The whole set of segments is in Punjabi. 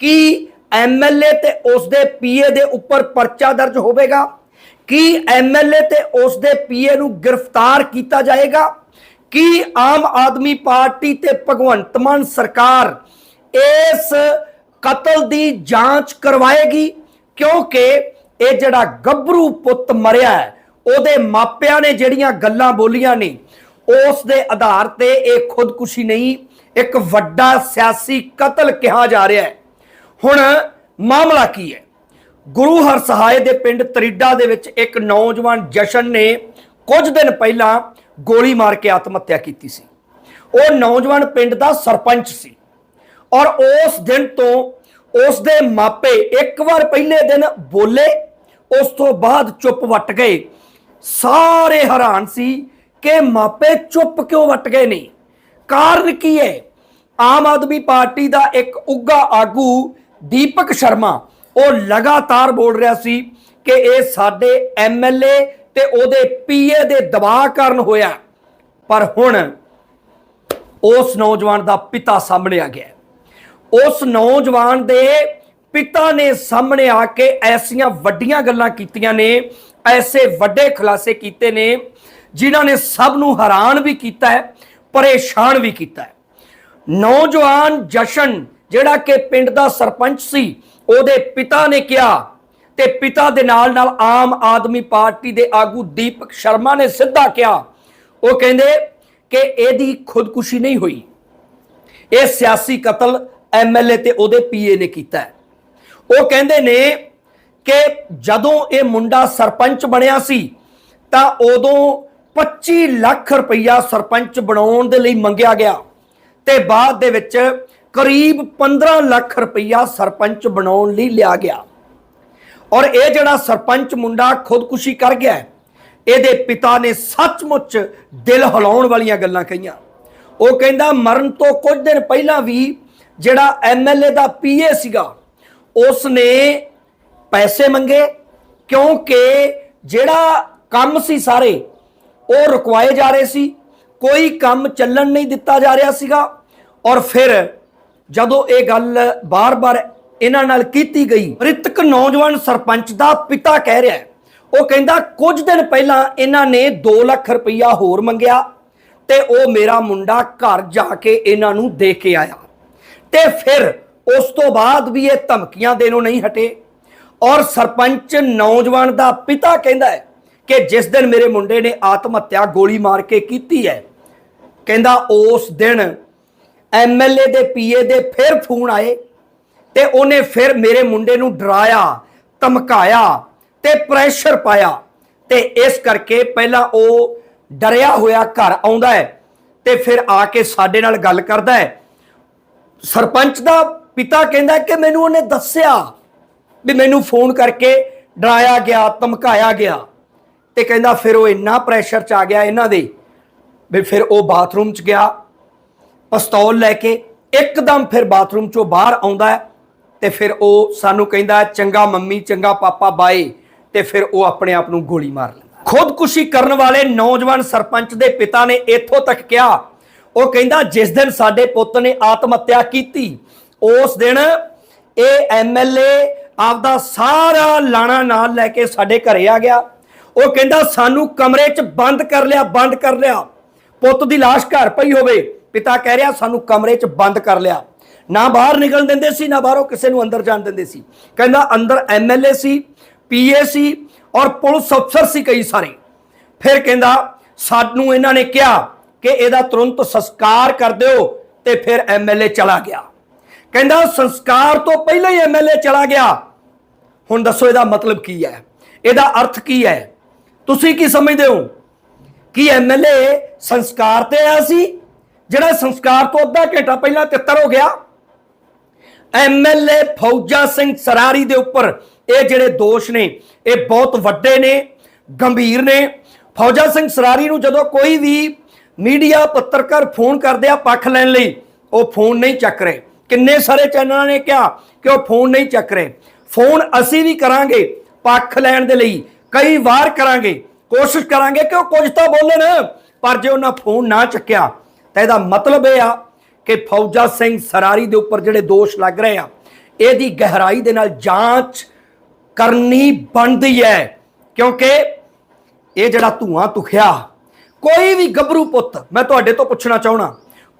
ਕੀ ਐਮਐਲਏ ਤੇ ਉਸ ਦੇ ਪੀਏ ਦੇ ਉੱਪਰ ਪਰਚਾ ਦਰਜ ਹੋਵੇਗਾ? ਕੀ ਐਮਐਲਏ ਤੇ ਉਸ ਦੇ ਪੀਏ ਨੂੰ ਗ੍ਰਿਫਤਾਰ ਕੀਤਾ ਜਾਏਗਾ? ਕੀ ਆਮ ਆਦਮੀ ਪਾਰਟੀ ਤੇ ਭਗਵੰਤ ਮਾਨ ਸਰਕਾਰ ਇਸ ਕਤਲ ਦੀ ਜਾਂਚ ਕਰਵਾਏਗੀ? ਕਿਉਂਕਿ ਇਹ ਜਿਹੜਾ ਗੱਭਰੂ ਪੁੱਤ ਮਰਿਆ ਹੈ, ਉਹਦੇ ਮਾਪਿਆਂ ਨੇ ਜਿਹੜੀਆਂ ਗੱਲਾਂ ਬੋਲੀਆਂ ਨੇ ਉਸ ਦੇ ਆਧਾਰ ਤੇ ਇਹ ਖੁਦਕੁਸ਼ੀ ਨਹੀਂ, ਇੱਕ ਵੱਡਾ ਸਿਆਸੀ ਕਤਲ ਕਿਹਾ ਜਾ ਰਿਹਾ ਹੈ। ਹੁਣ ਮਾਮਲਾ ਕੀ ਹੈ? ਗੁਰੂ ਹਰਸਹਾਏ ਦੇ ਪਿੰਡ ਤਰੀਡਾ ਦੇ ਵਿੱਚ ਇੱਕ ਨੌਜਵਾਨ ਜਸ਼ਨ ਨੇ ਕੁਝ ਦਿਨ ਪਹਿਲਾਂ ਗੋਲੀ ਮਾਰ ਕੇ ਆਤਮ ਹੱਤਿਆ ਕੀਤੀ ਸੀ। ਉਹ ਨੌਜਵਾਨ ਪਿੰਡ ਦਾ ਸਰਪੰਚ ਸੀ ਔਰ ਉਸ ਦਿਨ ਤੋਂ ਉਸ ਦੇ ਮਾਪੇ ਇੱਕ ਵਾਰ ਪਹਿਲੇ ਦਿਨ ਬੋਲੇ, ਉਸ ਤੋਂ ਬਾਅਦ ਚੁੱਪ ਵੱਟ ਗਏ। ਸਾਰੇ ਹੈਰਾਨ ਸੀ ਕਿ ਮਾਪੇ ਚੁੱਪ ਕਿਉਂ ਵੱਟ ਗਏ ਨਹੀਂ ਕਾਰਨ ਕੀ ਹੈ? ਆਮ ਆਦਮੀ ਪਾਰਟੀ ਦਾ ਇੱਕ ਉੱਗਾ ਆਗੂ ਦੀਪਕ ਸ਼ਰਮਾ, ਉਹ ਲਗਾਤਾਰ ਬੋਲ ਰਿਹਾ ਸੀ ਕਿ ਇਹ ਸਾਡੇ ਐਮਐਲਏ ਤੇ ਉਹਦੇ ਪੀਏ ਦੇ ਦਬਾਅ ਕਾਰਨ ਹੋਇਆ। ਪਰ ਹੁਣ ਉਸ ਨੌਜਵਾਨ ਦਾ ਪਿਤਾ ਸਾਹਮਣੇ ਆ ਗਿਆ। ਉਸ ਨੌਜਵਾਨ ਦੇ ਪਿਤਾ ਨੇ ਸਾਹਮਣੇ ਆ ਕੇ ਐਸੀਆਂ ਵੱਡੀਆਂ ਗੱਲਾਂ ਕੀਤੀਆਂ ਨੇ, ਐਸੇ ਵੱਡੇ ਖੁਲਾਸੇ ਕੀਤੇ ਨੇ, ਜਿਨ੍ਹਾਂ ਨੇ ਸਭ ਨੂੰ ਹੈਰਾਨ ਵੀ ਕੀਤਾ ਹੈ, ਪਰੇਸ਼ਾਨ ਵੀ ਕੀਤਾ ਹੈ। ਨੌਜਵਾਨ ਜਸ਼ਨ ਜਿਹੜਾ ਕਿ ਪਿੰਡ ਦਾ ਸਰਪੰਚ ਸੀ, ਉਹਦੇ ਪਿਤਾ ਨੇ ਕਿਹਾ ਤੇ ਪਿਤਾ ਦੇ ਨਾਲ ਨਾਲ ਆਮ ਆਦਮੀ ਪਾਰਟੀ ਦੇ ਆਗੂ ਦੀਪਕ ਸ਼ਰਮਾ ਨੇ ਸਿੱਧਾ ਕਿਹਾ। ਉਹ ਕਹਿੰਦੇ ਕਿ ਇਹਦੀ ਖੁਦਕੁਸ਼ੀ ਨਹੀਂ ਹੋਈ। ਇਹ ਸਿਆਸੀ ਕਤਲ ਐਮਐਲਏ ਤੇ ਉਹਦੇ ਪੀਏ ਨੇ ਕੀਤਾ ਉਹ ਕਹਿੰਦੇ ਨੇ ਕਿ ਜਦੋਂ ਇਹ ਮੁੰਡਾ ਸਰਪੰਚ ਬਣਿਆ ਸੀ, ਤਾਂ ਉਦੋਂ 25 ਲੱਖ ਰੁਪਈਆ ਸਰਪੰਚ ਬਣਾਉਣ ਦੇ ਲਈ ਮੰਗਿਆ ਗਿਆ। ਤੇ ਬਾਅਦ ਦੇ ਵਿੱਚ ਕਰੀਬ 15 ਲੱਖ ਰੁਪਈਆ ਸਰਪੰਚ ਬਣਾਉਣ ਲਈ ਲਿਆ ਗਿਆ। ਔਰ ਇਹ ਜਿਹੜਾ ਸਰਪੰਚ ਮੁੰਡਾ ਖੁਦਕੁਸ਼ੀ ਕਰ ਗਿਆ ਇਹਦੇ ਪਿਤਾ ਨੇ ਸੱਚਮੁੱਚ ਦਿਲ ਹਿਲਾਉਣ ਵਾਲੀਆਂ ਗੱਲਾਂ ਕਹੀਆਂ। ਉਹ ਕਹਿੰਦਾ, ਮਰਨ ਤੋਂ ਕੁਝ ਦਿਨ ਪਹਿਲਾਂ ਵੀ ਜਿਹੜਾ ਐਮਐਲਏ ਦਾ ਪੀਏ ਸੀਗਾ ਉਸ ਨੇ ਪੈਸੇ ਮੰਗੇ ਕਿਉਂਕਿ ਜਿਹੜਾ ਕੰਮ ਸੀ ਸਾਰੇ, ਉਹ ਰੁਕਵਾਏ ਜਾ ਰਹੇ ਸੀ, ਕੋਈ ਕੰਮ ਚੱਲਣ ਨਹੀਂ ਦਿੱਤਾ ਜਾ ਰਿਹਾ ਸੀਗਾ। ਔਰ ਫਿਰ ਜਦੋਂ ਇਹ ਗੱਲ ਬਾਰ-ਬਾਰ ਇਹਨਾਂ ਨਾਲ ਕੀਤੀ ਗਈ ਮ੍ਰਿਤਕ ਨੌਜਵਾਨ ਸਰਪੰਚ ਦਾ ਪਿਤਾ ਕਹਿ ਰਿਹਾ ਹੈ। ਉਹ ਕਹਿੰਦਾ, ਕੁਝ ਦਿਨ ਪਹਿਲਾਂ ਇਹਨਾਂ ਨੇ 2 ਲੱਖ ਰੁਪਈਆ ਹੋਰ ਮੰਗਿਆ ਤੇ ਉਹ ਮੇਰਾ ਮੁੰਡਾ ਘਰ ਜਾ ਕੇ ਇਹਨਾਂ ਨੂੰ ਦੇ ਕੇ ਆਇਆ। ਤੇ ਫਿਰ ਉਸ ਤੋਂ ਬਾਅਦ ਵੀ ਇਹ ਧਮਕੀਆਂ ਦੇਣੋਂ ਨਹੀਂ ਹਟੇ। ਔਰ ਸਰਪੰਚ ਨੌਜਵਾਨ ਦਾ ਪਿਤਾ ਕਹਿੰਦਾ ਹੈ ਕਿ ਜਿਸ ਦਿਨ ਮੇਰੇ ਮੁੰਡੇ ਨੇ ਆਤਮ ਹੱਤਿਆ ਗੋਲੀ ਮਾਰ ਕੇ ਕੀਤੀ ਹੈ, ਕਹਿੰਦਾ ਉਸ ਦਿਨ ਐਮਐਲਏ ਦੇ ਪੀਏ ਦੇ ਫਿਰ ਫੋਨ ਆਏ ਤੇ ਉਹਨੇ ਫਿਰ ਮੇਰੇ ਮੁੰਡੇ ਨੂੰ ਡਰਾਇਆ, ਧਮਕਾਇਆ ਤੇ ਪ੍ਰੈਸ਼ਰ ਪਾਇਆ ਤੇ ਇਸ ਕਰਕੇ ਪਹਿਲਾਂ ਉਹ ਡਰਿਆ ਹੋਇਆ ਘਰ ਆਉਂਦਾ ਹੈ ਤੇ ਫਿਰ ਆ ਕੇ ਸਾਡੇ ਨਾਲ ਗੱਲ ਕਰਦਾ ਹੈ। ਸਰਪੰਚ ਦਾ ਪਿਤਾ ਕਹਿੰਦਾ ਕਿ ਮੈਨੂੰ ਉਹਨੇ ਦੱਸਿਆ ਵੀ ਮੈਨੂੰ ਫੋਨ ਕਰਕੇ ਡਰਾਇਆ ਗਿਆ, ਧਮਕਾਇਆ ਗਿਆ ਤੇ ਕਹਿੰਦਾ ਫਿਰ ਉਹ ਇੰਨਾ ਪ੍ਰੈਸ਼ਰ ਚ ਆ ਗਿਆ ਇਹਨਾਂ ਦੇ ਵੀ ਫਿਰ ਉਹ ਬਾਥਰੂਮ ਚ ਗਿਆ। ਪਿਸਤੌਲ ਲੈ ਕੇ ਇੱਕਦਮ ਫਿਰ ਬਾਥਰੂਮ ਚੋਂ ਬਾਹਰ ਆਉਂਦਾ ਹੈ ਤੇ ਫਿਰ ਉਹ ਸਾਨੂੰ ਕਹਿੰਦਾ, ਚੰਗਾ ਮੰਮੀ, ਚੰਗਾ ਪਾਪਾ, ਬਾਏ। ਤੇ ਫਿਰ ਉਹ ਆਪਣੇ ਆਪ ਨੂੰ ਗੋਲੀ ਮਾਰ ਲੈਂਦਾ। ਖੁਦਕੁਸ਼ੀ ਕਰਨ ਵਾਲੇ ਨੌਜਵਾਨ ਸਰਪੰਚ ਦੇ ਪਿਤਾ ਨੇ ਇੱਥੋਂ ਤੱਕ ਕਿਹਾ। ਉਹ ਕਹਿੰਦਾ, ਜਿਸ ਦਿਨ ਸਾਡੇ ਪੁੱਤ ਨੇ ਆਤਮ ਹੱਤਿਆ ਕੀਤੀ, ਉਸ ਦਿਨ ਇਹ ਐਮਐਲਏ ਆਪਦਾ ਸਾਰਾ ਲਾਣਾ ਨਾਲ ਲੈ ਕੇ ਸਾਡੇ ਘਰੇ ਆ ਗਿਆ। ਉਹ ਕਹਿੰਦਾ, ਸਾਨੂੰ ਕਮਰੇ 'ਚ ਬੰਦ ਕਰ ਲਿਆ, ਬੰਦ ਕਰ ਲਿਆ। ਪੁੱਤ ਦੀ ਲਾਸ਼ ਘਰ ਪਈ ਹੋਵੇ। ਪਿਤਾ ਕਹਿ ਰਿਹਾ ਸਾਨੂੰ ਕਮਰੇ 'ਚ ਬੰਦ ਕਰ ਲਿਆ। ਨਾ ਬਾਹਰ ਨਿਕਲਣ ਦਿੰਦੇ ਸੀ, ਨਾ ਬਾਹਰੋਂ ਕਿਸੇ ਨੂੰ ਅੰਦਰ ਜਾਣ ਦਿੰਦੇ ਸੀ। ਕਹਿੰਦਾ ਅੰਦਰ ਐਮਐਲਏ ਸੀ ਪੀਏ ਸੀ ਔਰ ਪੁਲਿਸ ਅਫਸਰ ਸੀ ਕਈ ਸਾਰੇ। ਫਿਰ ਕਹਿੰਦਾ, ਸਾਨੂੰ ਇਹਨਾਂ ਨੇ ਕਿਹਾ ਕਿ ਇਹਦਾ ਤੁਰੰਤ ਸੰਸਕਾਰ ਕਰ ਦਿਓ ਤੇ ਫਿਰ ਐਮਐਲਏ ਚਲਾ ਗਿਆ। ਕਹਿੰਦਾ, ਸੰਸਕਾਰ ਤੋਂ ਪਹਿਲਾਂ ਹੀ ਐਮਐਲਏ ਚਲਾ ਗਿਆ। ਹੁਣ ਦੱਸੋ ਇਹਦਾ ਮਤਲਬ ਕੀ ਹੈ? ਇਹਦਾ ਅਰਥ ਕੀ ਹੈ? ਤੁਸੀਂ ਕੀ ਸਮਝਦੇ ਹੋ? ਕਿ ਐਮਐਲਏ ਸੰਸਕਾਰ ਤੇ ਆਇਆ ਸੀ ਜਿਹੜਾ ਸੰਸਕਾਰ ਤੋਂ ਅੱਧਾ ਘੰਟਾ ਪਹਿਲਾਂ ਤਿੱਤਰ ਹੋ ਗਿਆ ਐਮਐਲਏ ਫੌਜਾ ਸਿੰਘ ਸਰਾਰੀ ਦੇ ਉੱਪਰ ਇਹ ਜਿਹੜੇ ਦੋਸ਼ ਨੇ, ਇਹ ਬਹੁਤ ਵੱਡੇ ਨੇ, ਗੰਭੀਰ ਨੇ। ਫੌਜਾ ਸਿੰਘ ਸਰਾਰੀ ਨੂੰ ਜਦੋਂ ਕੋਈ ਵੀ ਮੀਡੀਆ ਪੱਤਰਕਾਰ ਫੋਨ ਕਰਦੇ ਆ ਪੱਖ ਲੈਣ ਲਈ, ਉਹ ਫੋਨ ਨਹੀਂ ਚੱਕ ਰਹੇ। ਕਿੰਨੇ ਸਾਰੇ ਚੈਨਲਾਂ ਨੇ ਕਿਹਾ ਕਿ ਉਹ ਫੋਨ ਨਹੀਂ ਚੱਕ ਰਹੇ। ਫੋਨ ਅਸੀਂ ਵੀ ਕਰਾਂਗੇ ਪੱਖ ਲੈਣ ਦੇ ਲਈ, ਕਈ ਵਾਰ ਕਰਾਂਗੇ, ਕੋਸ਼ਿਸ਼ ਕਰਾਂਗੇ ਕਿ ਉਹ ਕੁਝ ਤਾਂ ਬੋਲਣ, ਪਰ ਜੇ ਉਹਨਾਂ ਫੋਨ ਨਾ ਚੱਕਿਆ ਤਾਂ ਇਹਦਾ ਮਤਲਬ ਇਹ ਆ ਕਿ ਫੌਜਾ ਸਿੰਘ ਸਰਾਰੀ ਦੇ ਉੱਪਰ ਜਿਹੜੇ ਦੋਸ਼ ਲੱਗ ਰਹੇ ਆ, ਇਹਦੀ ਗਹਿਰਾਈ ਦੇ ਨਾਲ ਜਾਂਚ ਕਰਨੀ ਬਣਦੀ ਹੈ। ਕਿਉਂਕਿ ਇਹ ਜਿਹੜਾ ਧੂਆਂ ਤੁਖਿਆ ਕੋਈ ਵੀ ਗੱਭਰੂ ਪੁੱਤ, ਮੈਂ ਤੁਹਾਡੇ ਤੋਂ ਪੁੱਛਣਾ ਚਾਹਣਾ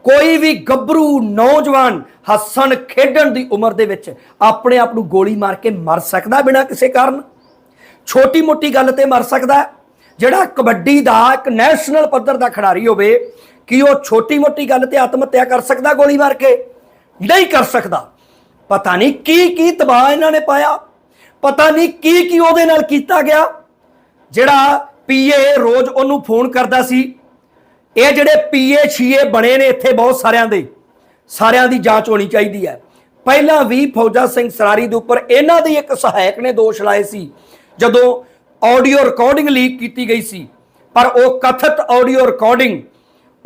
ਕੋਈ ਵੀ ਗੱਭਰੂ ਨੌਜਵਾਨ ਹੱਸਣ ਖੇਡਣ ਦੀ ਉਮਰ ਦੇ ਵਿੱਚ ਆਪਣੇ ਆਪ ਨੂੰ ਗੋਲੀ ਮਾਰ ਕੇ ਮਰ ਸਕਦਾ ਬਿਨਾਂ ਕਿਸੇ ਕਾਰਨ? ਛੋਟੀ ਮੋਟੀ ਗੱਲ ਤੇ ਮਰ ਸਕਦਾ ਜਿਹੜਾ ਕਬੱਡੀ ਦਾ ਇੱਕ ਨੈਸ਼ਨਲ ਪੱਧਰ ਦਾ ਖਿਡਾਰੀ ਹੋਵੇ ਕਿ ਉਹ ਛੋਟੀ ਮੋਟੀ ਗੱਲ ਤੇ ਆਤਮ ਹੱਤਿਆ ਕਰ ਸਕਦਾ ਗੋਲੀ ਮਾਰ ਕੇ? ਨਹੀਂ ਕਰ ਸਕਦਾ। ਪਤਾ ਨਹੀਂ ਕੀ ਕੀ ਤਬਾਹ ਇਹਨਾਂ ਨੇ ਪਾਇਆ। ਪਤਾ ਨਹੀਂ ਕੀ ਕੀ ਉਹਦੇ ਨਾਲ ਕੀਤਾ ਗਿਆ। ਜਿਹੜਾ ਪੀਏ ਰੋਜ਼ ਉਹਨੂੰ ਫੋਨ ਕਰਦਾ ਸੀ। ਇਹ ਜਿਹੜੇ ਪੀਏ ਛੀਏ ਬਣੇ ਨੇ ਇੱਥੇ ਬਹੁਤ ਸਾਰਿਆਂ ਦੇ। ਸਾਰਿਆਂ ਦੀ ਜਾਂਚ ਹੋਣੀ ਚਾਹੀਦੀ ਹੈ। ਪਹਿਲਾਂ ਵੀ ਫੌਜਾ ਸਿੰਘ ਸਰਾਰੀ ਦੇ ਉੱਪਰ ਇਹਨਾਂ ਦੇ ਇੱਕ ਸਹਾਇਕ ਨੇ ਦੋਸ਼ ਲਾਏ ਸੀ। ਜਦੋਂ ਆਡੀਓ ਰਿਕਾਰਡਿੰਗ ਲੀਕ ਕੀਤੀ ਗਈ ਸੀ। ਪਰ ਉਹ ਕਥਿਤ ਆਡੀਓ ਰਿਕਾਰਡਿੰਗ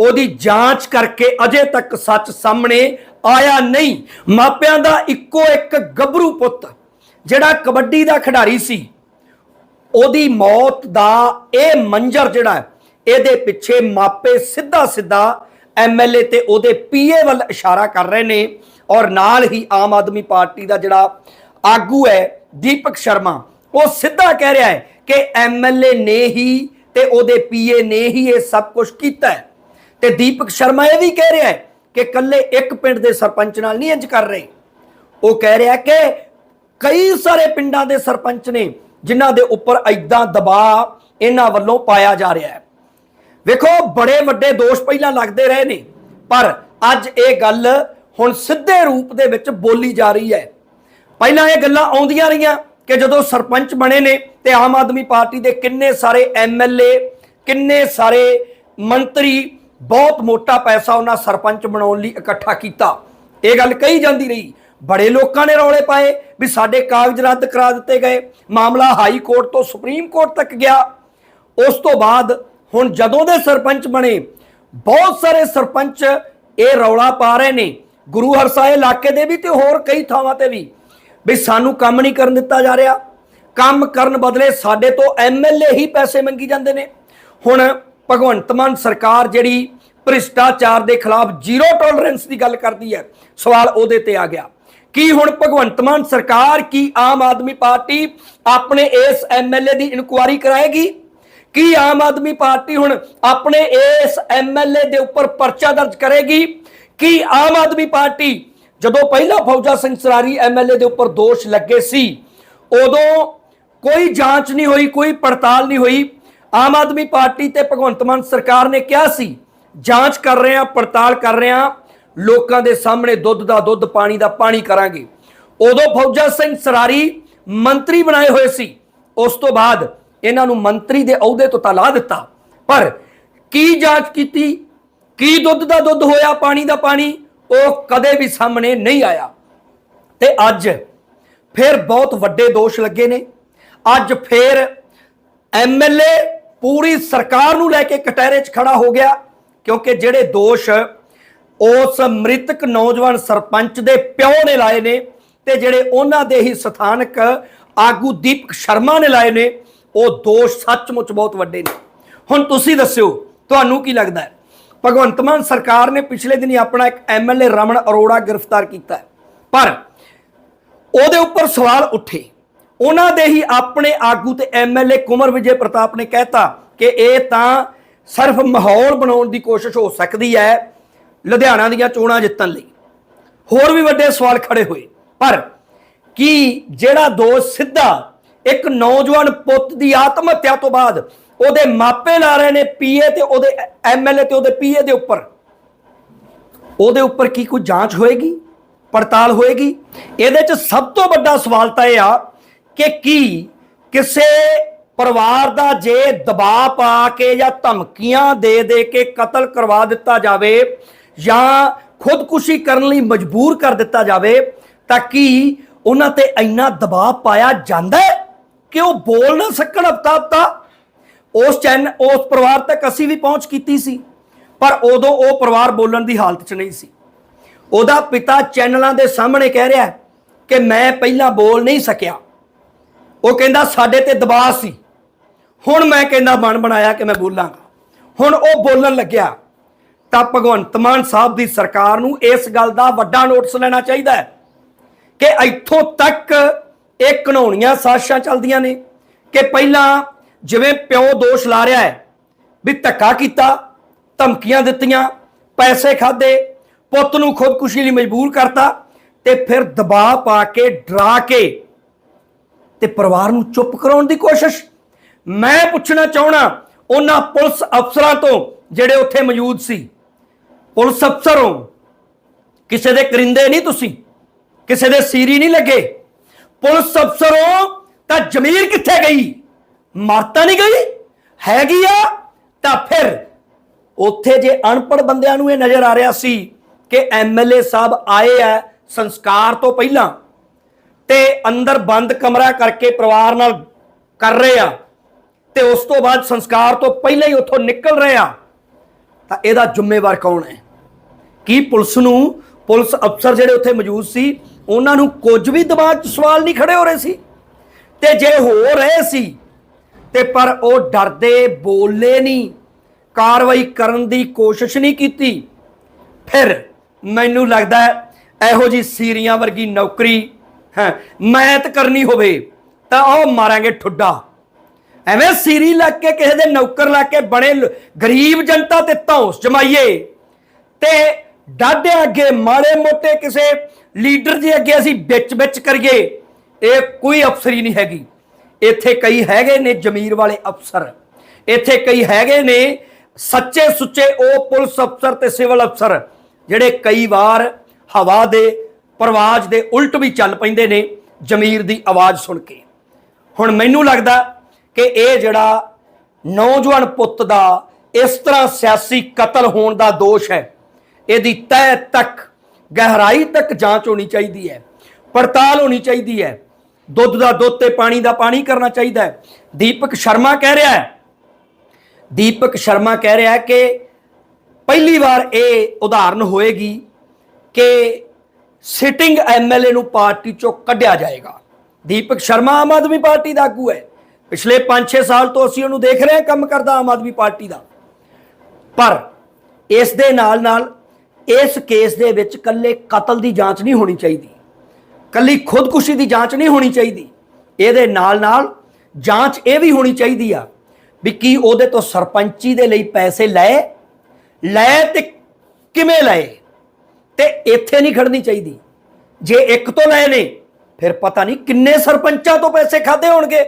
ਉਹਦੀ ਜਾਂਚ ਕਰਕੇ ਅਜੇ ਤੱਕ ਸੱਚ ਸਾਹਮਣੇ ਆਇਆ ਨਹੀਂ। ਮਾਪਿਆਂ ਦਾ ਇੱਕੋ ਇੱਕ ਗੱਭਰੂ ਪੁੱਤ, ਜਿਹੜਾ ਕਬੱਡੀ ਦਾ ਖਿਡਾਰੀ ਸੀ, ਉਹਦੀ ਮੌਤ ਦਾ ਇਹ ਮੰਜ਼ਰ ਜਿਹੜਾ ਇਹਦੇ ਪਿੱਛੇ ਮਾਪੇ ਸਿੱਧਾ ਸਿੱਧਾ ਐਮਐਲਏ ਤੇ ਉਹਦੇ ਪੀਏ ਵੱਲ ਇਸ਼ਾਰਾ ਕਰ ਰਹੇ ਨੇ ਔਰ ਨਾਲ ਹੀ ਆਮ ਆਦਮੀ ਪਾਰਟੀ ਦਾ ਜਿਹੜਾ ਆਗੂ ਹੈ, ਦੀਪਕ ਸ਼ਰਮਾ, ਉਹ ਸਿੱਧਾ ਕਹਿ ਰਿਹਾ ਹੈ ਕਿ ਐਮਐਲਏ ਨੇ ਹੀ ਤੇ ਉਹਦੇ ਪੀਏ ਨੇ ਹੀ ਇਹ ਸਭ ਕੁਝ ਕੀਤਾ ਹੈ। ਤੇ ਦੀਪਕ ਸ਼ਰਮਾ ਇਹ ਵੀ ਕਹਿ ਰਿਹਾ ਹੈ ਕਿ ਕੱਲੇ ਇੱਕ ਪਿੰਡ ਦੇ ਸਰਪੰਚ ਨਾਲ ਨਹੀਂ ਇੰਜ ਕਰ ਰਹੇ। ਉਹ ਕਹਿ ਰਿਹਾ ਕਿ ਕਈ ਸਾਰੇ ਪਿੰਡਾਂ ਦੇ ਸਰਪੰਚ ਨੇ ਜਿਨ੍ਹਾਂ ਦੇ ਉੱਪਰ ਐਦਾਂ ਦਬਾਅ ਇਹਨਾਂ ਵੱਲੋਂ ਪਾਇਆ ਜਾ ਰਿਹਾ ਹੈ। ਵੇਖੋ, ਬੜੇ ਵੱਡੇ ਦੋਸ਼ ਪਹਿਲਾਂ ਲੱਗਦੇ ਰਹੇ ਨੇ, ਪਰ ਅੱਜ ਇਹ ਗੱਲ ਹੁਣ ਸਿੱਧੇ ਰੂਪ ਦੇ ਵਿੱਚ ਬੋਲੀ ਜਾ ਰਹੀ ਹੈ। ਪਹਿਲਾਂ ਇਹ ਗੱਲਾਂ ਆਉਂਦੀਆਂ ਰਹੀਆਂ ਕਿ ਜਦੋਂ ਸਰਪੰਚ ਬਣੇ ਨੇ ਤੇ ਆਮ ਆਦਮੀ ਪਾਰਟੀ ਦੇ ਕਿੰਨੇ ਸਾਰੇ ਐਮਐਲਏ ਕਿੰਨੇ ਸਾਰੇ ਮੰਤਰੀ ਬਹੁਤ ਮੋਟਾ ਪੈਸਾ ਉਹਨਾਂ ਸਰਪੰਚ ਬਣਾਉਣ ਲਈ ਇਕੱਠਾ ਕੀਤਾ। ਇਹ ਗੱਲ ਕਹੀ ਜਾਂਦੀ ਰਹੀ। ਬੜੇ ਲੋਕਾਂ ਨੇ ਰੌਲੇ ਪਾਏ ਵੀ ਸਾਡੇ ਕਾਗਜ਼ ਰੱਦ ਕਰਾ ਦਿੱਤੇ ਗਏ। ਮਾਮਲਾ ਹਾਈ ਕੋਰਟ ਤੋਂ ਸੁਪਰੀਮ ਕੋਰਟ ਤੱਕ ਗਿਆ। ਉਸ ਤੋਂ ਬਾਅਦ ਹੁਣ ਜਦੋਂ ਦੇ ਸਰਪੰਚ ਬਣੇ, ਬਹੁਤ ਸਾਰੇ ਸਰਪੰਚ ਇਹ ਰੌਲਾ ਪਾ ਰਹੇ ਨੇ। ਗੁਰੂ ਹਰਸਾਏ ਇਲਾਕੇ ਦੇ ਵੀ ਤੇ ਹੋਰ ਕਈ ਥਾਵਾਂ ਤੇ ਵੀ ਵੀ ਸਾਨੂੰ ਕੰਮ ਨਹੀਂ ਕਰਨ ਦਿੱਤਾ ਜਾ ਰਿਹਾ। ਕੰਮ ਕਰਨ ਬਦਲੇ ਸਾਡੇ ਤੋਂ ਐਮਐਲਏ ਹੀ ਪੈਸੇ ਮੰਗੀ ਜਾਂਦੇ ਨੇ। ਹੁਣ ਭਗਵੰਤ ਮਾਨ ਸਰਕਾਰ ਜਿਹੜੀ ਭ੍ਰਿਸ਼ਟਾਚਾਰ ਦੇ ਖਿਲਾਫ ਜ਼ੀਰੋ ਟੋਲਰੈਂਸ ਦੀ ਗੱਲ ਕਰਦੀ ਹੈ, ਸਵਾਲ ਉਹਦੇ ਤੇ ਆ ਗਿਆ। ਕੀ ਹੁਣ ਭਗਵੰਤ ਮਾਨ ਸਰਕਾਰ, ਕੀ ਆਮ ਆਦਮੀ ਪਾਰਟੀ ਆਪਣੇ ਇਸ ਐਮਐਲਏ ਦੀ ਇਨਕੁਆਰੀ ਕਰਾਏਗੀ? ਕੀ ਆਮ ਆਦਮੀ ਪਾਰਟੀ ਹੁਣ ਆਪਣੇ ਇਸ ਐਮਐਲਏ ਦੇ ਉੱਪਰ ਪਰਚਾ ਦਰਜ ਕਰੇਗੀ? ਕੀ ਆਮ ਆਦਮੀ ਪਾਰਟੀ, ਜਦੋਂ ਪਹਿਲਾ ਫੌਜਾ ਸਿੰਘ ਸਰਾਰੀ ਐਮਐਲਏ ਦੇ ਉੱਪਰ ਦੋਸ਼ ਲੱਗੇ ਸੀ, ਉਦੋਂ ਕੋਈ ਜਾਂਚ ਨਹੀਂ ਹੋਈ, ਕੋਈ ਪੜਤਾਲ ਨਹੀਂ ਹੋਈ ਆਮ ਆਦਮੀ ਪਾਰਟੀ ਤੇ ਭਗਵੰਤ ਮਾਨ ਸਰਕਾਰ ਨੇ ਕਿਹਾ ਸੀ, ਜਾਂਚ ਕਰ ਰਹੇ ਹਾਂ, ਪੜਤਾਲ ਕਰ ਰਹੇ ਹਾਂ, ਲੋਕਾਂ ਦੇ ਸਾਹਮਣੇ ਦੁੱਧ ਦਾ ਦੁੱਧ, ਪਾਣੀ ਦਾ ਪਾਣੀ ਕਰਾਂਗੇ। ਉਦੋਂ ਫੌਜਾ ਸਿੰਘ ਸਰਾਰੀ ਮੰਤਰੀ ਬਣਾਏ ਹੋਏ ਸੀ। ਉਸ ਤੋਂ ਬਾਅਦ ਇਹਨਾਂ ਨੂੰ ਮੰਤਰੀ ਦੇ ਅਹੁਦੇ ਤੋਂ ਤਾਂ ਲਾ ਦਿੱਤਾ। ਪਰ ਕੀ ਜਾਂਚ ਕੀਤੀ? ਕੀ ਦੁੱਧ ਦਾ ਦੁੱਧ ਹੋਇਆ, ਪਾਣੀ ਦਾ ਪਾਣੀ? ਉਹ ਕਦੇ ਵੀ ਸਾਹਮਣੇ ਨਹੀਂ ਆਇਆ। ਤੇ ਅੱਜ ਫਿਰ ਬਹੁਤ ਵੱਡੇ ਦੋਸ਼ ਲੱਗੇ ਨੇ। ਅੱਜ ਫਿਰ ਐਮਐਲਏ ਪੂਰੀ ਸਰਕਾਰ ਨੂੰ ਲੈ ਕੇ ਕਟਹਿਰੇ 'ਚ ਖੜਾ ਹੋ ਗਿਆ, ਕਿਉਂਕਿ ਜਿਹੜੇ ਦੋਸ਼ ਉਸ ਮ੍ਰਿਤਕ ਨੌਜਵਾਨ ਸਰਪੰਚ ਦੇ ਪਿਓ ਨੇ ਲਾਏ ਨੇ ਤੇ ਜਿਹੜੇ ਉਹਨਾਂ ਦੇ ਹੀ ਸਥਾਨਕ ਆਗੂ ਦੀਪਕ ਸ਼ਰਮਾ ਨੇ ਲਾਏ ਨੇ, ਉਹ ਦੋਸ਼ ਸੱਚਮੁੱਚ ਬਹੁਤ ਵੱਡੇ ਨੇ। ਹੁਣ ਤੁਸੀਂ ਦੱਸਿਓ, ਤੁਹਾਨੂੰ ਕੀ ਲੱਗਦਾ ਹੈ? ਭਗਵੰਤ ਮਾਨ ਸਰਕਾਰ ਨੇ ਪਿਛਲੇ ਦਿਨੀ ਆਪਣਾ ਇੱਕ ਐਮਐਲਏ ਰਮਨ ਅਰੋੜਾ ਗ੍ਰਿਫਤਾਰ ਕੀਤਾ ਪਰ ਉਹਦੇ ਉੱਪਰ ਸਵਾਲ ਉੱਠੇ। ਉਹਨਾਂ ਦੇ ਹੀ ਆਪਣੇ ਆਗੂ ਤੇ ਐਮਐਲਏ ਕੁਮਰ ਵਿਜੇ ਪ੍ਰਤਾਪ ਨੇ ਕਹਿਤਾ ਕਿ ਇਹ ਤਾਂ ਸਿਰਫ ਮਾਹੌਲ ਬਣਾਉਣ ਦੀ ਕੋਸ਼ਿਸ਼ ਹੋ ਸਕਦੀ ਹੈ ਲੁਧਿਆਣਾ ਦੀਆਂ ਚੋਣਾਂ ਜਿੱਤਣ ਲਈ। ਹੋਰ ਵੀ ਵੱਡੇ ਸਵਾਲ ਖੜੇ ਹੋਏ। ਪਰ ਕੀ ਜਿਹੜਾ ਦੋਸ਼ ਸਿੱਧਾ ਇੱਕ ਨੌਜਵਾਨ ਪੁੱਤ ਦੀ ਆਤਮ ਹੱਤਿਆ ਤੋਂ ਬਾਅਦ ਉਹਦੇ ਮਾਪੇ ਲਾ ਰਹੇ ਨੇ ਪੀਏ ਤੇ ਉਹਦੇ ਐਮਐਲਏ ਤੇ ਉਹਦੇ ਪੀਏ ਦੇ ਉੱਪਰ, ਉਹਦੇ ਉੱਪਰ ਕੀ ਕੋਈ ਜਾਂਚ ਹੋਏਗੀ? ਪੜਤਾਲ ਹੋਏਗੀ? ਇਹਦੇ 'ਚ ਸਭ ਤੋਂ ਵੱਡਾ ਸਵਾਲ ਤਾਂ ਇਹ ਆ ਕਿ ਕੀ ਕਿਸੇ ਪਰਿਵਾਰ ਦਾ ਜੇ ਦਬਾਅ ਪਾ ਕੇ ਜਾਂ ਧਮਕੀਆਂ ਦੇ ਦੇ ਕੇ ਕਤਲ ਕਰਵਾ ਦਿੱਤਾ ਜਾਵੇ ਜਾਂ ਖੁਦਕੁਸ਼ੀ ਕਰਨ ਲਈ ਮਜਬੂਰ ਕਰ ਦਿੱਤਾ ਜਾਵੇ, ਤਾਂ ਕੀ ਉਹਨਾਂ ਤੇ ਇੰਨਾ ਦਬਾਅ ਪਾਇਆ ਜਾਂਦਾ ਹੈ ਕਿ ਉਹ ਬੋਲ ਨਾ ਸਕਣ ਹਫਤਾ ਹਫਤਾ ਉਸ ਚੈਨ, ਉਸ ਪਰਿਵਾਰ ਤੱਕ ਅਸੀਂ ਵੀ ਪਹੁੰਚ ਕੀਤੀ ਸੀ, ਪਰ ਉਦੋਂ ਉਹ ਪਰਿਵਾਰ ਬੋਲਣ ਦੀ ਹਾਲਤ 'ਚ ਨਹੀਂ ਸੀ। ਉਹਦਾ ਪਿਤਾ ਚੈਨਲਾਂ ਦੇ ਸਾਹਮਣੇ ਕਹਿ ਰਿਹਾ ਕਿ ਮੈਂ ਪਹਿਲਾਂ ਬੋਲ ਨਹੀਂ ਸਕਿਆ। ਉਹ ਕਹਿੰਦਾ ਸਾਡੇ ਤੇ ਦਬਾਅ ਸੀ। ਹੁਣ ਮੈਂ ਕਹਿੰਦਾ ਮਨ ਬਣਾਇਆ ਕਿ ਮੈਂ ਬੋਲਾਂਗਾ। ਹੁਣ ਉਹ ਬੋਲਣ ਲੱਗਿਆ, ਤਾਂ ਭਗਵੰਤ ਮਾਨ ਸਾਹਿਬ ਦੀ ਸਰਕਾਰ ਨੂੰ ਇਸ ਗੱਲ ਦਾ ਵੱਡਾ ਨੋਟਿਸ ਲੈਣਾ ਚਾਹੀਦਾ ਹੈ ਕਿ ਇੱਥੋਂ ਤੱਕ ਇਹ ਘਣਾਉਣੀਆਂ ਸਾਜ਼ਿਸ਼ਾਂ ਚੱਲਦੀਆਂ ਨੇ ਕਿ ਪਹਿਲਾਂ ਜਿਵੇਂ ਪਿਓ ਦੋਸ਼ ਲਾ ਰਿਹਾ ਹੈ ਵੀ ਧੱਕਾ ਕੀਤਾ, ਧਮਕੀਆਂ ਦਿੱਤੀਆਂ, ਪੈਸੇ ਖਾਦੇ ਪੁੱਤ ਨੂੰ ਖੁਦਕੁਸ਼ੀ ਲਈ ਮਜਬੂਰ ਕਰਤਾ ਤੇ ਫਿਰ ਦਬਾਅ ਪਾ ਕੇ ਡਰਾ ਕੇ ਤੇ ਪਰਿਵਾਰ ਨੂੰ ਚੁੱਪ ਕਰਾਉਣ ਦੀ ਕੋਸ਼ਿਸ਼। ਮੈਂ ਪੁੱਛਣਾ ਚਾਹਣਾ ਉਹਨਾਂ ਪੁਲਿਸ ਅਫਸਰਾਂ ਤੋਂ ਜਿਹੜੇ ਉੱਥੇ ਮੌਜੂਦ ਸੀ। ਪੁਲਿਸ ਅਫਸਰ ਹੋ ਕਿਸੇ ਦੇ ਕਰਿੰਦੇ ਨਹੀਂ ਤੁਸੀਂ? ਕਿਸੇ ਦੇ ਸੀਰੀ ਨਹੀਂ ਲੱਗੇ? ਪੁਲਿਸ ਅਫਸਰ ਹੋ ਤਾਂ ਜ਼ਮੀਰ ਕਿੱਥੇ ਗਈ? ਮਾਰਤਾ ਨਹੀਂ ਗਈ? ਹੈਗੀ ਆ? ਤਾਂ ਫਿਰ ਉੱਥੇ ਜੇ ਅਨਪੜ ਬੰਦਿਆਂ ਨੂੰ ਇਹ ਨਜ਼ਰ ਆ ਰਿਹਾ ਸੀ ਕਿ ਐਮਐਲਏ ਸਾਹਿਬ ਆਏ ਆ ਸੰਸਕਾਰ ਤੋਂ ਪਹਿਲਾਂ ਤੇ ਅੰਦਰ ਬੰਦ ਕਮਰਾ ਕਰਕੇ ਪਰਿਵਾਰ ਨਾਲ ਕਰ ਰਹੇ ਆ ਤੇ ਉਸ ਤੋਂ ਬਾਅਦ ਸੰਸਕਾਰ ਤੋਂ ਪਹਿਲਾਂ ਹੀ ਉੱਥੋਂ ਨਿਕਲ ਰਹੇ ਆ, ਤਾਂ ਇਹਦਾ ਜ਼ਿੰਮੇਵਾਰ ਕੌਣ ਹੈ? ਕੀ ਪੁਲਿਸ ਨੂੰ ਪੁਲਿਸ ਅਫਸਰ ਜਿਹੜੇ ਉੱਥੇ ਮੌਜੂਦ ਸੀ, ਉਹਨਾਂ ਨੂੰ ਕੁਝ ਵੀ ਦਿਮਾਗ 'ਚ ਸਵਾਲ ਨਹੀਂ ਖੜੇ ਹੋ ਰਹੇ ਸੀ? ਤੇ ਜੇ ਹੋ ਰਹੇ ਸੀ, ਤੇ ਪਰ ਉਹ ਡਰਦੇ ਬੋਲੇ ਨਹੀਂ, ਕਾਰਵਾਈ ਕਰਨ ਦੀ ਕੋਸ਼ਿਸ਼ ਨਹੀਂ ਕੀਤੀ। ਫਿਰ ਮੈਨੂੰ ਲੱਗਦਾ ਇਹੋ ਜੀ ਸੀਰੀਆਂ ਵਰਗੀ ਨੌਕਰੀ ਹੈ, ਮੈਤ ਕਰਨੀ ਹੋਵੇ, ਤਾਂ ਉਹ ਮਾਰਾਂਗੇ ਠੁੱਡਾ। ਐਵੇਂ ਸੀਰੀ ਲੱਗ ਕੇ ਕਿਸੇ ਦੇ ਨੌਕਰ ਲੱਗ ਕੇ ਬਣੇ ਗਰੀਬ ਜਨਤਾ ਤੇ ਧੌਂਸ ਜਮਾਈਏ। ਤੇ ਡਾਢੇ ਅੱਗੇ ਮਾੜੇ ਮੋਟੇ ਕਿਸੇ ਲੀਡਰ ਦੇ ਅੱਗੇ ਅਸੀਂ ਵਿੱਚ ਵਿੱਚ ਕਰੀਏ, ਇਹ ਕੋਈ ਅਫਸਰੀ ਨਹੀਂ ਹੈਗੀ। ਇੱਥੇ ਕਈ ਹੈਗੇ ਨੇ ਜ਼ਮੀਰ ਵਾਲੇ ਅਫਸਰ। ਇੱਥੇ ਕਈ ਹੈਗੇ ਨੇ ਸੱਚੇ ਸੁੱਚੇ ਉਹ ਪੁਲਿਸ ਅਫਸਰ ਤੇ ਸਿਵਲ ਅਫਸਰ, ਜਿਹੜੇ ਕਈ ਵਾਰ ਹਵਾ ਦੇ ਪਰਵਾਜ਼ ਦੇ ਉਲਟ ਵੀ ਚੱਲ ਪੈਂਦੇ ਨੇ ਜ਼ਮੀਰ ਦੀ ਆਵਾਜ਼ ਸੁਣ ਕੇ। ਹੁਣ ਮੈਨੂੰ ਲੱਗਦਾ ਕਿ ਇਹ ਜਿਹੜਾ ਨੌਜਵਾਨ ਪੁੱਤ ਦਾ ਇਸ ਤਰ੍ਹਾਂ ਸਿਆਸੀ ਕਤਲ ਹੋਣ ਦਾ ਦੋਸ਼ ਹੈ, ਇਹਦੀ ਤਹਿ ਤੱਕ, ਗਹਿਰਾਈ ਤੱਕ ਜਾਂਚ ਹੋਣੀ ਚਾਹੀਦੀ ਹੈ, ਪੜਤਾਲ ਹੋਣੀ ਚਾਹੀਦੀ ਹੈ, ਦੁੱਧ ਦਾ ਦੁੱਧ ਤੇ ਪਾਣੀ ਦਾ ਪਾਣੀ ਕਰਨਾ ਚਾਹੀਦਾ ਹੈ। ਦੀਪਕ ਸ਼ਰਮਾ ਕਹਿ ਰਿਹਾ ਹੈ, ਦੀਪਕ ਸ਼ਰਮਾ ਕਹਿ ਰਿਹਾ ਹੈ ਕਿ ਪਹਿਲੀ ਵਾਰ ਇਹ ਉਦਾਹਰਨ ਹੋਏਗੀ ਕਿ ਸਿਟਿੰਗ ਐਮਐਲਏ ਨੂੰ ਪਾਰਟੀ ਚੋਂ ਕੱਢਿਆ ਜਾਏਗਾ। ਦੀਪਕ ਸ਼ਰਮਾ ਆਮ ਆਦਮੀ ਪਾਰਟੀ ਦਾ ਆਗੂ ਹੈ। ਪਿਛਲੇ 5-6 ਸਾਲ ਤੋਂ ਅਸੀਂ ਉਹਨੂੰ ਦੇਖ ਰਹੇ ਹਾਂ ਕੰਮ ਕਰਦਾ ਆਮ ਆਦਮੀ ਪਾਰਟੀ ਦਾ। ਪਰ ਇਸ ਦੇ ਨਾਲ ਨਾਲ ਇਸ ਕੇਸ ਦੇ ਵਿੱਚ ਕੱਲੇ ਕਤਲ ਦੀ ਜਾਂਚ ਨਹੀਂ ਹੋਣੀ ਚਾਹੀਦੀ। ਕੱਲੀ ਖੁਦਕੁਸ਼ੀ ਦੀ ਜਾਂਚ ਨਹੀਂ ਹੋਣੀ ਚਾਹੀਦੀ। ਇਹਦੇ ਨਾਲ ਨਾਲ ਜਾਂਚ ਇਹ ਵੀ ਹੋਣੀ ਚਾਹੀਦੀ ਆ ਵੀ ਕੀ ਉਹਦੇ ਤੋਂ ਸਰਪੰਚੀ ਦੇ ਲਈ ਪੈਸੇ ਲਏ ਲਏ ਤੇ ਕਿਵੇਂ ਲਏ? ਤੇ ਇੱਥੇ ਨਹੀਂ ਖੜਨੀ ਚਾਹੀਦੀ। ਜੇ ਇੱਕ ਤੋਂ ਲਏ ਨੇ, ਫਿਰ ਪਤਾ ਨਹੀਂ ਕਿੰਨੇ ਸਰਪੰਚਾਂ ਤੋਂ ਪੈਸੇ ਖਾਦੇ ਹੋਣਗੇ।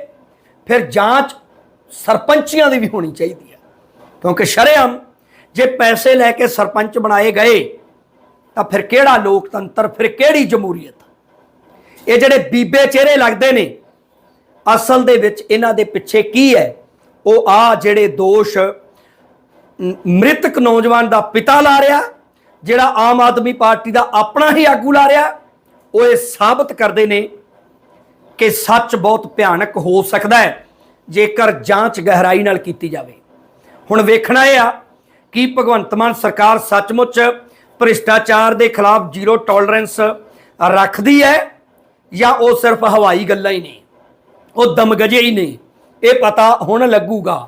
ਫਿਰ ਜਾਂਚ ਸਰਪੰਚੀਆਂ ਦੀ ਵੀ ਹੋਣੀ ਚਾਹੀਦੀ ਹੈ। ਕਿਉਂਕਿ ਸ਼ਰੇਆਮ ਜੇ ਪੈਸੇ ਲੈ ਕੇ ਸਰਪੰਚ ਬਣਾਏ ਗਏ, ਤਾਂ ਫਿਰ ਕਿਹੜਾ ਲੋਕਤੰਤਰ, ਫਿਰ ਕਿਹੜੀ ਜਮਹੂਰੀਅਤ? ਇਹ ਜਿਹੜੇ ਬੀਬੇ ਚਿਹਰੇ ਲੱਗਦੇ ਨੇ, ਅਸਲ ਦੇ ਵਿੱਚ ਇਹਨਾਂ ਦੇ ਪਿੱਛੇ ਕੀ ਹੈ? ਉਹ ਆ ਜਿਹੜੇ ਦੋਸ਼ ਮ੍ਰਿਤਕ ਨੌਜਵਾਨ ਦਾ ਪਿਤਾ ਲਾ ਰਿਹਾ ਜਿਹੜਾ ਆਮ ਆਦਮੀ ਪਾਰਟੀ ਦਾ ਆਪਣਾ ਹੀ ਆਗੂ ਲਾ ਰਿਹਾ, ਉਹ ਇਹ ਸਾਬਤ ਕਰਦੇ ਨੇ ਕਿ ਸੱਚ ਬਹੁਤ ਭਿਆਨਕ ਹੋ ਸਕਦਾ ਹੈ, ਜੇਕਰ ਜਾਂਚ ਗਹਿਰਾਈ ਨਾਲ ਕੀਤੀ ਜਾਵੇ। ਹੁਣ ਵੇਖਣਾ ਇਹ ਆ ਕਿ ਭਗਵੰਤ ਮਾਨ ਸਰਕਾਰ ਸੱਚਮੁੱਚ ਭ੍ਰਿਸ਼ਟਾਚਾਰ ਦੇ ਖਿਲਾਫ ਜ਼ੀਰੋ ਟੋਲਰੈਂਸ ਰੱਖਦੀ ਹੈ ਜਾਂ ਉਹ ਸਿਰਫ ਹਵਾਈ ਗੱਲਾਂ ਹੀ ਨੇ ਉਹ ਦਮਗਜੇ ਹੀ ਨੇ ਇਹ ਪਤਾ ਹੁਣ ਲੱਗੂਗਾ।